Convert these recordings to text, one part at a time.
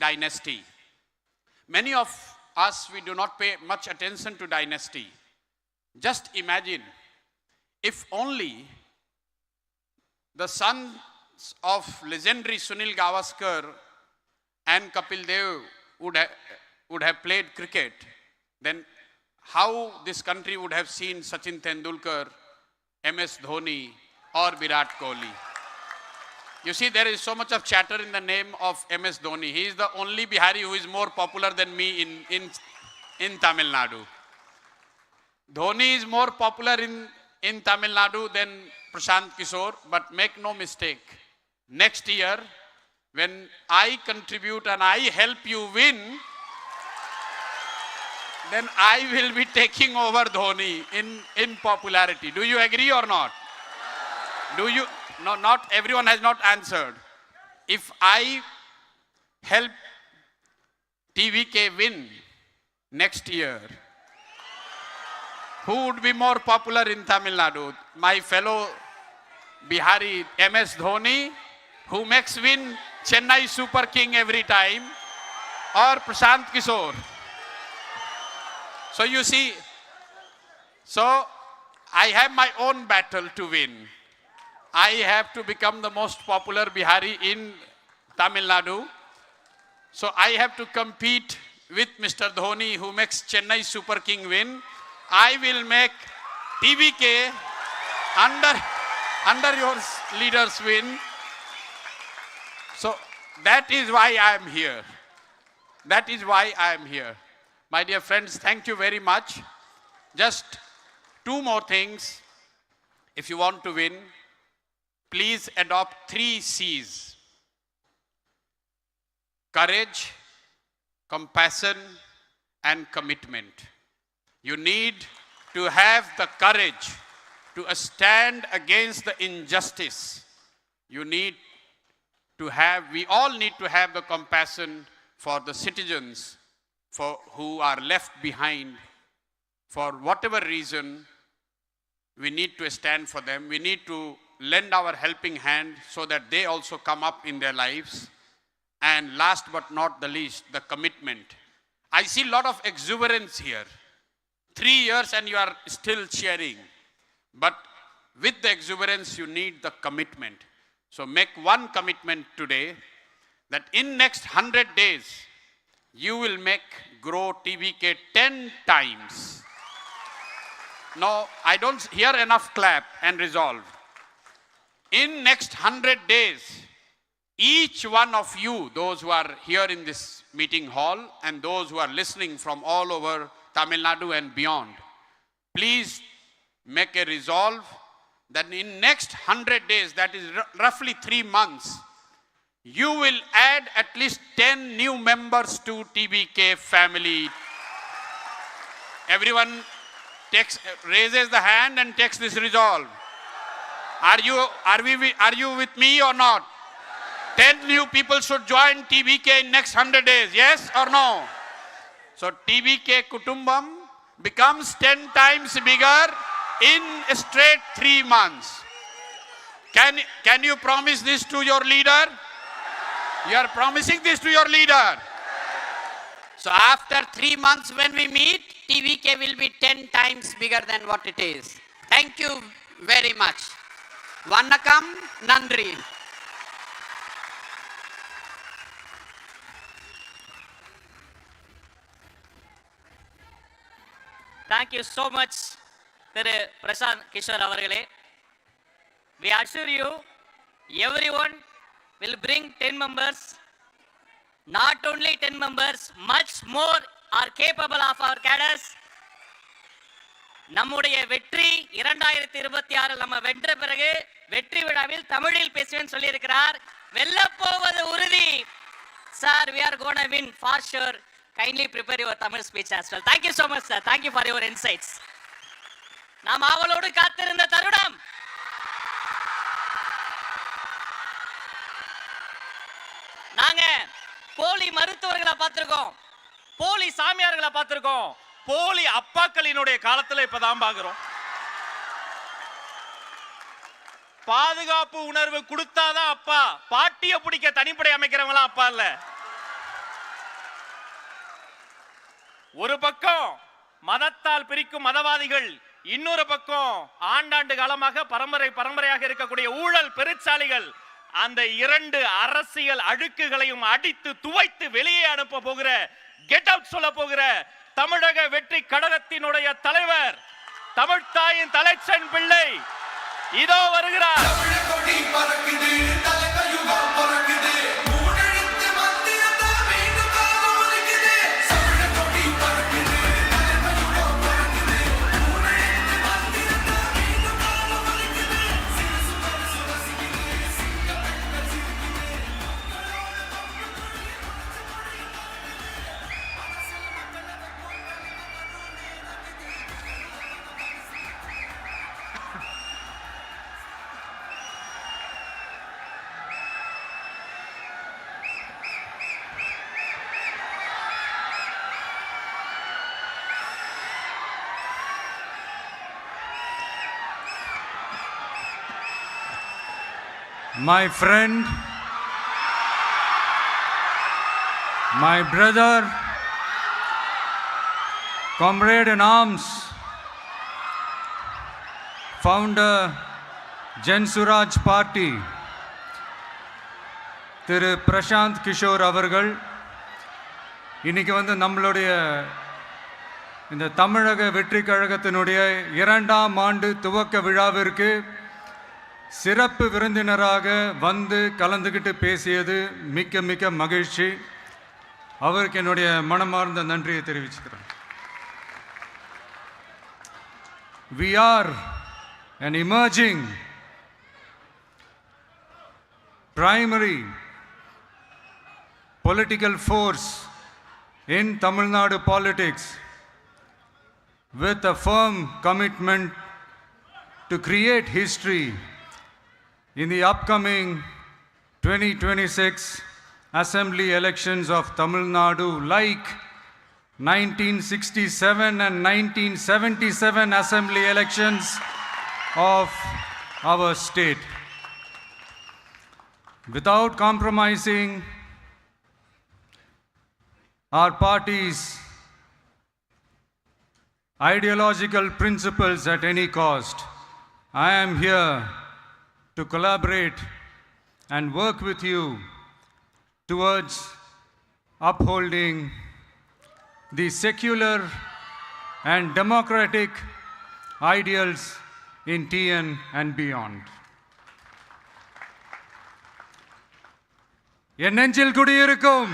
dynasty. Many of us, we do not pay much attention to dynasty. Just imagine if only the sons of legendary Sunil Gavaskar and Kapil Dev would, ha- would have played cricket, then how this country would have seen Sachin Tendulkar, MS Dhoni, or Virat Kohli. You see, there is so much of chatter in the name of MS Dhoni. He is the only Bihari who is more popular than me in, in, in Tamil Nadu. Dhoni is more popular in, in Tamil Nadu than Prashant Kishore, but make no mistake. Next year, when I contribute and I help you win, then I will be taking over Dhoni in, in popularity. Do you agree or not? Do you? No, not everyone has not answered. If I help TVK win next year, who would be more popular in Tamil Nadu? My fellow Bihari MS Dhoni, who makes win Chennai Super King every time, or Prashant Kishore? So you see, so I have my own battle to win. I have to become the most popular Bihari in Tamil Nadu. So I have to compete with Mr. Dhoni who makes Chennai Super King win. I will make TBK under, under your leaders win. So that is why I am here. That is why I am here. My dear friends, thank you very much. Just two more things. If you want to win, please adopt three C's courage, compassion, and commitment. You need to have the courage to stand against the injustice. You need to have, we all need to have the compassion for the citizens for who are left behind for whatever reason we need to stand for them we need to lend our helping hand so that they also come up in their lives. And last but not the least the commitment. I see a lot of exuberance here. 3 years and you are still cheering but with the exuberance you need the commitment. So make one commitment today that in next 100 days you will make grow tvk 10 times. No i don't hear enough clap and resolve in next 100 days each one of you those who are here in this meeting hall and those who are listening from all over tamil nadu and beyond please make a resolve that in next 100 days that is r- roughly 3 months you will add at least 10 new members to tbk family. Everyone takes raises the hand and takes this resolve are you are we are you with me or not? 10 new people should join tbk in next 100 days yes or no? So tbk kutumbam becomes 10 times bigger in straight 3 months. Can can you promise this to your leader? You are promising this to your leader. So after three months when we meet, TVK will be 10 times bigger than what it is. Thank you very much. வணக்கம் நன்றி. Thank you so much Thiru Prashant Kishore அவர்களே. We assure you everyone will bring ten members not only ten members much more are capable of our cadres நம்முடைய வெற்றி இரண்டாயிரத்தி இருபத்தி ஆறில் நம்ம வென்ற பிறகு வெற்றி விழாவில் தமிழில் பேசுவேன் சொல்லியிருக்கிறார். வெல்ல போவது உறுதி sir we are gonna win for sure kindly prepare your Tamil speech as well thank you so much sir thank you for your insights நாம் ஆவலோடு காத்திருந்த தருணம். நாங்க போலி மருத்துவர்களை பார்த்திருக்கோம். போலி சாமியார்களை பார்த்திருக்கோம். போலி அப்பாக்களினுடைய காலத்துல இப்பதான் பாக்குறோம். பாதுகாப்பு உணர்வு கொடுத்தாதான் அப்பா. பாட்டிய பிடிக்க தனிப்படை அமைக்கிறவங்களாம் அப்பா இல்ல. ஒரு பக்கம் மதத்தால் பிரிக்கும் மதவாதிகள் இன்னொரு பக்கம் ஆண்டாண்டு காலமாக பரம்பரை பரம்பரையாக இருக்கக்கூடிய ஊழல் பெருச்சாலிகள் அந்த இரண்டு அரசியல் அழுக்குகளையும் அடித்து துவைத்து வெளியே அனுப்ப போகிற கெட் அவுட் சொல்ல போகிற தமிழக வெற்றி கழகத்தினுடைய தலைவர் தமிழ்தாயின் தலைச்சன் பிள்ளை இதோ வருகிறார். My friend, my brother, comrade in arms, founder, Jan Suraj Party, திரு பிரசாந்த் கிஷோர் அவர்கள் இன்னைக்கு வந்து நம்மளுடைய இந்த தமிழக வெற்றி கழகத்தினுடைய இரண்டாம் ஆண்டு துவக்க விழாவிற்கு சிறப்பு விருந்தினராக வந்து கலந்துக்கிட்டு பேசியது மிக்க மிக்க மகிழ்ச்சி அவருக்கு என்னுடைய மனமார்ந்த நன்றியை தெரிவிச்சுக்கிறேன் We are an emerging primary political force in Tamil Nadu politics with a firm commitment to create history in the upcoming 2026 assembly elections of Tamil Nadu like 1967 and 1977 assembly elections of our state. Without compromising our party's ideological principles at any cost, I am here to collaborate and work with you towards upholding the secular and democratic ideals in TN and beyond. என் நெஞ்சில் குடியிருக்கும்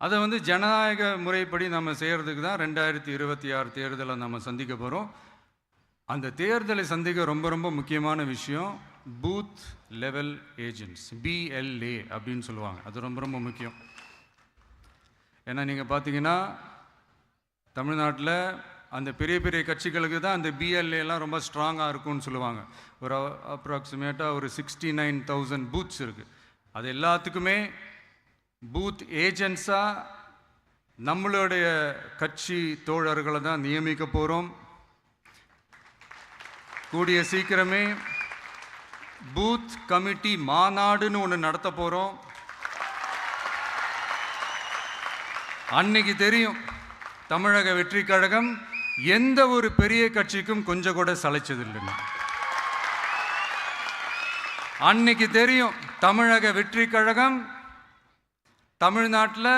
அதை வந்து ஜனநாயக முறைப்படி நம்ம செய்கிறதுக்கு தான் ரெண்டாயிரத்தி இருபத்தி ஆறு தேர்தலை நம்ம சந்திக்க போகிறோம் அந்த தேர்தலை சந்திக்க ரொம்ப ரொம்ப முக்கியமான விஷயம் பூத் லெவல் ஏஜென்ட்ஸ் பிஎல்ஏ அப்படின்னு சொல்லுவாங்க. அது ரொம்ப ரொம்ப முக்கியம். ஏன்னா நீங்கள் பார்த்தீங்கன்னா தமிழ்நாட்டில் அந்த பெரிய பெரிய கட்சிகளுக்கு தான் அந்த பிஎல்ஏலாம் ரொம்ப ஸ்ட்ராங்காக இருக்கும்னு சொல்லுவாங்க. ஒரு அப்ராக்சிமேட்டாக ஒரு சிக்ஸ்டி நைன் தௌசண்ட் பூத்ஸ் இருக்குது அது எல்லாத்துக்குமே பூத் ஏஜென்ட்ஸாக நம்மளுடைய கட்சி தோழர்களை தான் நியமிக்க போகிறோம் கூடிய சீக்கிரமே பூத் கமிட்டி மாநாடுன்னு ஒன்று நடத்த போகிறோம் அன்னைக்கு தெரியும் தமிழக வெற்றி கழகம் எந்த ஒரு பெரிய கட்சிக்கும் கொஞ்சம் கூட சளைச்சதில்லைன்னு. அன்னைக்கு தெரியும் தமிழக வெற்றி கழகம் தமிழ்நாட்டில்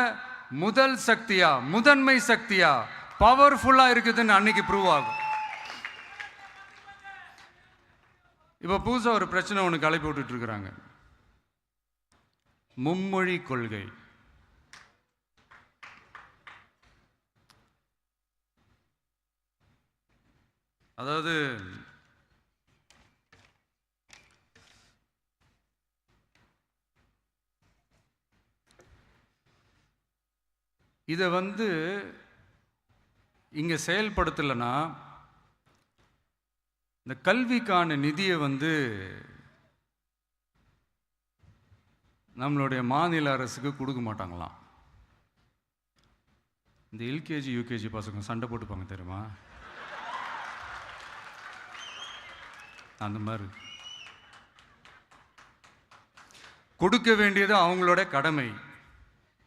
முதல் சக்தியா முதன்மை சக்தியா பவர்ஃபுல்லா இருக்குதுன்னு அன்னைக்கு ப்ரூவ் ஆகும். இப்போ புதுசாக ஒரு பிரச்சனை ஒன்று கிளப்பி விட்டுட்டு இருக்கிறாங்க மும்மொழி கொள்கை. அதாவது இதை வந்து இங்கே செயல்படுத்தலைன்னா இந்த கல்விக்கான நிதியை வந்து நம்மளுடைய மாநில அரசுக்கு கொடுக்க மாட்டாங்களாம். இந்த எல்கேஜி யூகேஜி பசங்க சண்டை போட்டுப்பாங்க தெரியுமா? அந்த மாதிரி. கொடுக்க வேண்டியது அவங்களோட கடமை.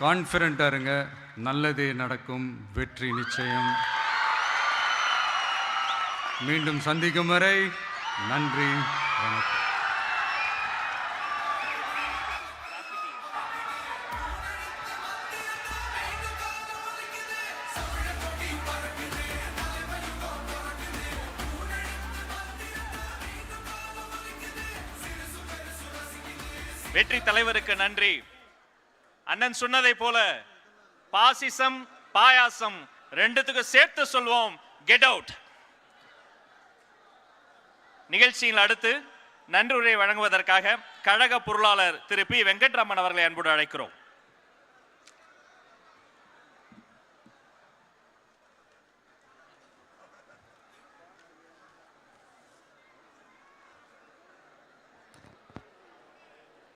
கான்ஃபிடண்ட்டாக இருங்க. நல்லதே நடக்கும். வெற்றி நிச்சயம். மீண்டும் சந்திக்கும் வரை நன்றி வணக்கம். வெற்றி தலைவருக்கு நன்றி. அண்ணன் சொன்னதை போல பாசிசம் பாயாசம் ரெண்டுத்துக்கும் சேர்த்து சொல்வோம். கெட் அவுட் நிகழ்ச்சியில் அடுத்து நன்றியுரை வழங்குவதற்காக கழக பொருளாளர் திரு பி. வெங்கட்ராமன் அவர்களை அன்போடு அழைக்கிறோம்.